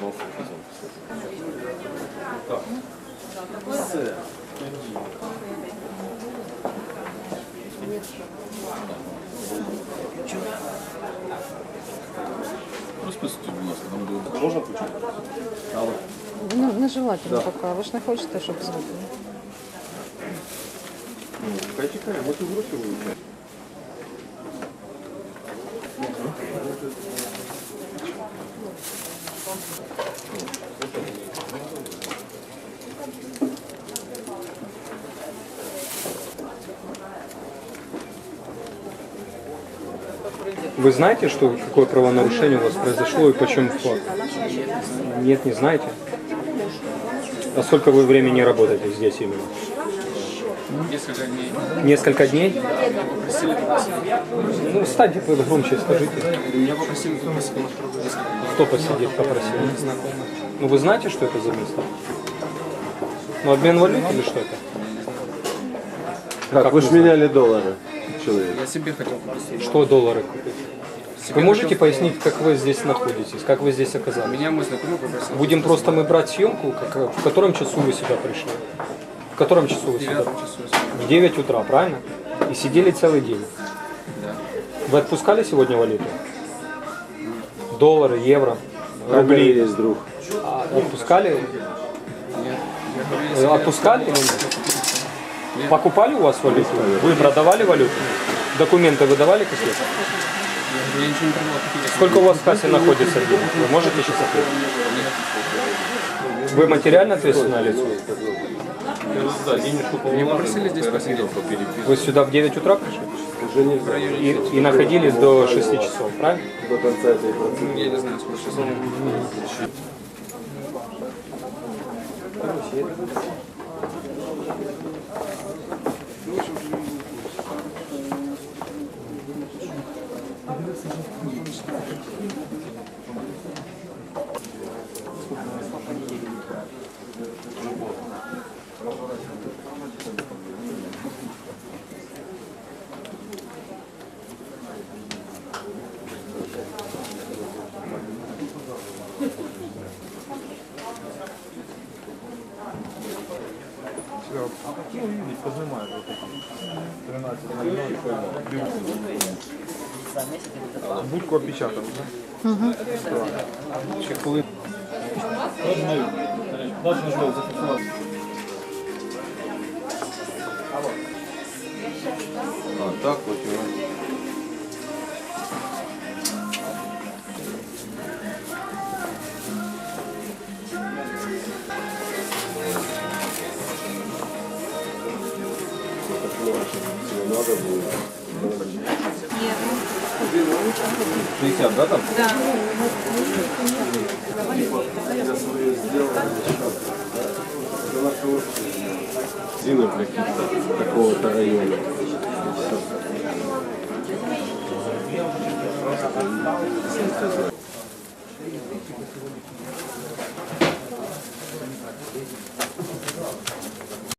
просто Так, все. Розписуйте, будь ласка, нам буде. Можна почути? Алло. Ну, наживательно Да. пока. Ви ж не хочете, щоб звук. Ну, Хай чекає, може в руки вилучає. Вы знаете, что какое правонарушение у вас произошло и почему вклад? Нет, не знаете? А сколько вы времени работаете здесь именно? Несколько дней. Несколько дней? Ну, встаньте громче, скажите. Меня попросили посидеть. Кто посидит, попросил? Знакомых. Ну, вы знаете, что это за место? Ну, обмен валют или что это? Как, Как вы же меняли доллары, человек. Я себе хотел попросить. Что доллары купить? Себе Вы можете хотел- пояснить, как вы здесь находитесь, как вы здесь оказались? Меня мой знакомый попросил. Будем просто мы брать съемку, как, в котором часу вы сюда пришли? В котором часу вы в сюда? В 9 утра, правильно? И сидели целый день. Вы отпускали сегодня валюту? Доллары, евро, Рубли есть, друг. А, Отпускали? Нет. Отпускали нет? Покупали у вас валюту? Вы продавали валюту? Документы выдавали какие-то? Сколько у вас в кассе находится денег? Вы можете сейчас ответить? Вы материально ответственное лицо? Да, попросили здесь посидеть. Вы сюда в 9 утра пришли? Уже не И, и находились до 6 часов, правильно? до конца этой процедуры. Я не знаю, сколько часов. Все. Ну, видите, вот эти 13 Будку опечатан, да? Угу. Ще коли... Розумію. Дальше не ждав, зафіксувати. А так, ось. Его. Надо будет. 60, да, там? Зинов каких-то такого-то района. И всё.